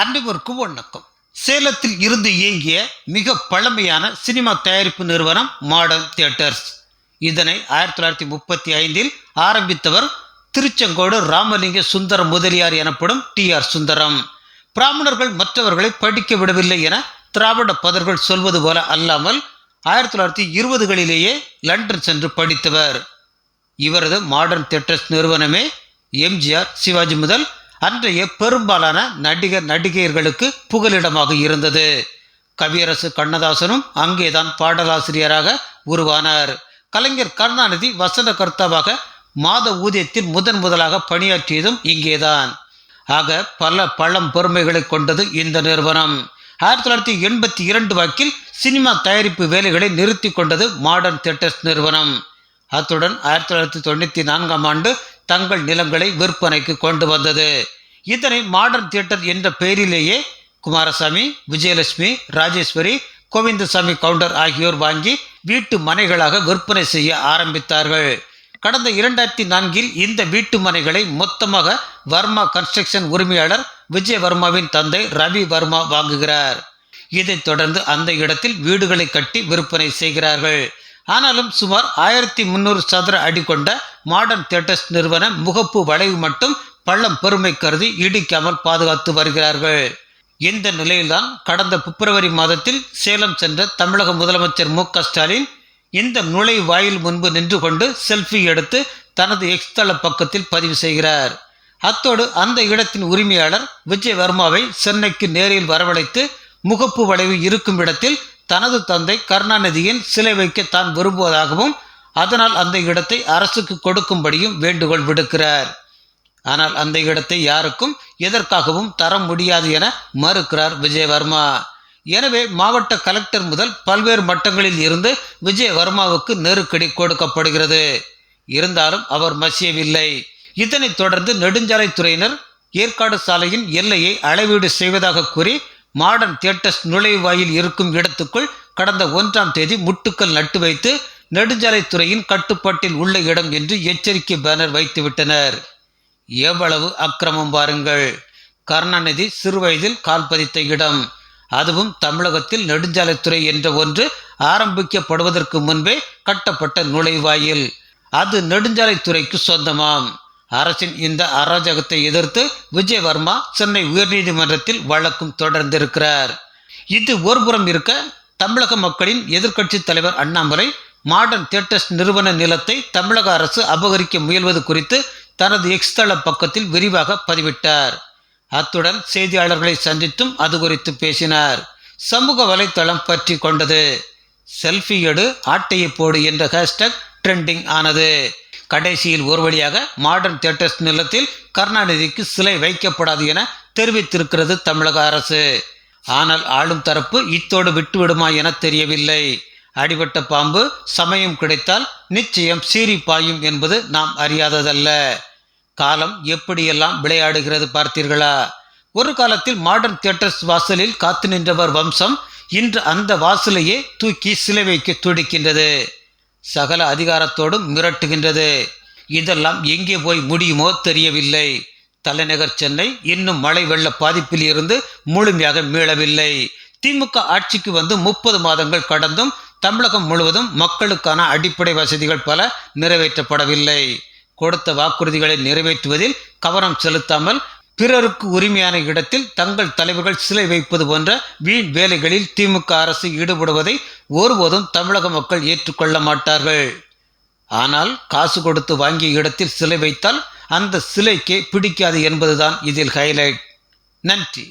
அனைவருக்கும் வணக்கம் சேலத்தில் இருந்து இயங்கிய மிக பழமையான சினிமா தயாரிப்பு நிறுவனம் மாடர்ன் தியேட்டர்ஸ். இதனை ஆயிரத்தி தொள்ளாயிரத்தி முப்பத்தி ஐந்தில் ஆரம்பித்தவர் திருச்செங்கோடு ராமலிங்க சுந்தர முதலியார் எனப்படும் டி ஆர் சுந்தரம். பிராமணர்கள் மற்றவர்களை படிக்க விடவில்லை என திராவிட பதர்கள் சொல்வது போல அல்லாமல் ஆயிரத்தி தொள்ளாயிரத்தி இருபதுகளிலேயே லண்டன் சென்று படித்தவர். இவரது மாடர்ன் தியேட்டர்ஸ் நிறுவனமே எம்ஜிஆர் சிவாஜி முதல் அன்றைய பெரும்பாலான நடிகர் நடிகையர்களுக்கு புகலிடமாக இருந்தது. கவியரசு கண்ணதாசனும் அங்கேதான் பாடலாசிரியராக உருவானார். கலைஞர் கருணாநிதி வசனகர்த்தாவாக மாத ஊதியத்தில் முதன் முதலாக பணியாற்றியதும் இங்கேதான். ஆக பல பழம் பெருமைகளை கொண்டது இந்த நிறுவனம். ஆயிரத்தி தொள்ளாயிரத்தி எண்பத்தி இரண்டு வாக்கில் சினிமா தயாரிப்பு வேலைகளை நிறுத்தி கொண்டது மாடர்ன் தியேட்டர்ஸ் நிறுவனம். அத்துடன் ஆயிரத்தி தொள்ளாயிரத்தி தொண்ணூற்றி நான்காம் ஆண்டு தங்கள் நிலங்களை விற்பனைக்கு கொண்டு வந்தது. இதனை மாடர்ன் தியேட்டர் என்ற பெயரிலேயே குமாரசாமி விஜயலட்சுமி ராஜேஸ்வரி கோவிந்தசாமி கவுண்டர் ஆகியோர் வாங்கி வீட்டு மனைகளாக விற்பனை செய்ய ஆரம்பித்தார்கள். கடந்த இரண்டாயிரத்தி நான்கில் இந்த வீட்டு மனைகளை மொத்தமாக வர்மா கன்ஸ்ட்ரக்ஷன் உரிமையாளர் விஜயவர்மாவின் தந்தை ரவி வர்மா வாங்குகிறார். இதைத் தொடர்ந்து அந்த இடத்தில் வீடுகளை கட்டி விற்பனை செய்கிறார்கள். ஆனாலும் சுமார் ஆயிரத்தி முந்நூறு சதுர அடி கொண்ட மாடர்ன் தியேட்டர்ஸ் நிறுவன முகப்பு வளைவு மட்டும் பள்ளம் பெருமை கருதி இடிக்காமல் பாதுகாத்து வருகிறார்கள். இந்த நிலையில்தான் கடந்த பிப்ரவரி மாதத்தில் சேலம் சென்ற தமிழக முதலமைச்சர் மு ஸ்டாலின் இந்த நுழைவாயில் முன்பு நின்று கொண்டு செல்ஃபி எடுத்து தனது எக்ஸ்தள பக்கத்தில் பதிவு செய்கிறார். அத்தோடு அந்த இடத்தின் உரிமையாளர் விஜய் வர்மாவை சென்னைக்கு நேரில் வரவழைத்து முகப்பு வளைவு இருக்கும் இடத்தில் தனது தந்தை கருணாநிதியின் சிலை வைக்க தான் விரும்புவதாகவும் அதனால் அந்த இடத்தை அரசுக்கு கொடுக்கும்படியும் வேண்டுகோள் விடுக்கிறார். ஆனால் அந்த இடத்தை யாருக்கும் எதற்காகவும் தர முடியாது என மறுக்கிறார் விஜயவர்மா. எனவே மாவட்ட கலெக்டர் முதல் பல்வேறு மட்டங்களில் இருந்து விஜயவர்மாவுக்கு நெருக்கடி கொடுக்கப்படுகிறது. இருந்தாலும் அவர் மசியவில்லை. இதனைத் தொடர்ந்து நெடுஞ்சாலைத்துறையினர் ஏற்காடு சாலையின் எல்லையை அளவீடு செய்வதாக கூறி மாடர்ன் தியேட்டர்ஸ் நுழைவாயில் இருக்கும் இடத்துக்குள் கடந்த ஒன்றாம் தேதி முட்டுக்கள் நட்டு வைத்து நெடுஞ்சாலைத்துறையின் கட்டுப்பாட்டில் உள்ள இடம் என்று எச்சரிக்கை பேனர் வைத்துவிட்டனர் எவ்வளவு அக்கிரமம் பாருங்கள். கருணாநிதி சிறுவயதில் கால் பதித்த இடம். அதுவும் தமிழகத்தில் நெடுஞ்சாலைத்துறை என்ற ஒன்று ஆரம்பிக்கப்படுவதற்கு முன்பே கட்டப்பட்ட நுழைவாயில். அது நெடுஞ்சாலைத்துறைக்கு சொந்தமாம். அரசின் இந்த அராஜகத்தை எதிர்த்து விஜயவர்மா சென்னை உயர்நீதிமன்றத்தில் வழக்கும் தொடர்ந்திருக்கிறார். இது ஒருபுறம் இருக்க தமிழக மக்களின் எதிர்க்கட்சி தலைவர் அண்ணாமலை மாடர்ன் தியேட்டர்ஸ் நிறுவன நிலத்தை தமிழக அரசு அபகரிக்க முயல்வது குறித்து தனது எக்ஸ் தள பக்கத்தில் விரிவாக பதிவிட்டார். அத்துடன் செய்தியாளர்களை சந்தித்தும் அது குறித்து பேசினார். சமூக வலைத்தளம் பற்றி கொண்டது. செல்ஃபி எடு ஆட்டையை போடு என்ற ஹேஷ்டேக் ட்ரெண்டிங் ஆனது. கடைசியில் ஒரு வழியாக மாடர்ன் தியேட்டர்ஸ் நிலத்தில் கருணாநிதிக்கு சிலை வைக்கப்படாது என தெரிவித்திருக்கிறது தமிழக அரசு. ஆனால் ஆளும் தரப்பு இத்தோடு விட்டுவிடுமா என தெரியவில்லை. அடிபட்ட பாம்பு சமயம் கிடைத்தால் நிச்சயம் சீறி பாயும் என்பது நாம் அறியாததல்ல. காலம் எப்படியெல்லாம் விளையாடுகிறது பார்த்தீர்களா? ஒரு காலத்தில் மாடர்ன் தியேட்டர்ஸ் வாசலில் காத்து நின்றவர் வம்சம் இன்று அந்த வாசலையே தூக்கி சிலை வைக்க துடிக்கின்றது. சகல அதிகாரத்தோடும் மிரட்டுகின்றது. இதெல்லாம் எங்கே போய் முடியுமோ தெரியவில்லை. தலைநகர் சென்னை இன்னும் மழை வெள்ள பாதிப்பில் இருந்து முழுமையாக மீளவில்லை. திமுக ஆட்சிக்கு வந்து முப்பது மாதங்கள் கடந்தும் தமிழகம் முழுவதும் மக்களுக்கான அடிப்படை வசதிகள் பல நிறைவேற்றப்படவில்லை. கொடுத்த வாக்குறுதிகளை நிறைவேற்றுவதில் கவனம் செலுத்தாமல் பிறருக்கு உரிமையான இடத்தில் தங்கள் தலைவர்கள் சிலை வைப்பது போன்ற வீண் வேலைகளில் திமுக அரசு ஈடுபடுவதை ஒருபோதும் தமிழக மக்கள் ஏற்றுக்கொள்ள மாட்டார்கள். ஆனால் காசு கொடுத்து வாங்கிய இடத்தில் சிலை வைத்தால் அந்த சிலைக்கு பிடிக்காது என்பதுதான் இதில் ஹைலைட் நன்றி.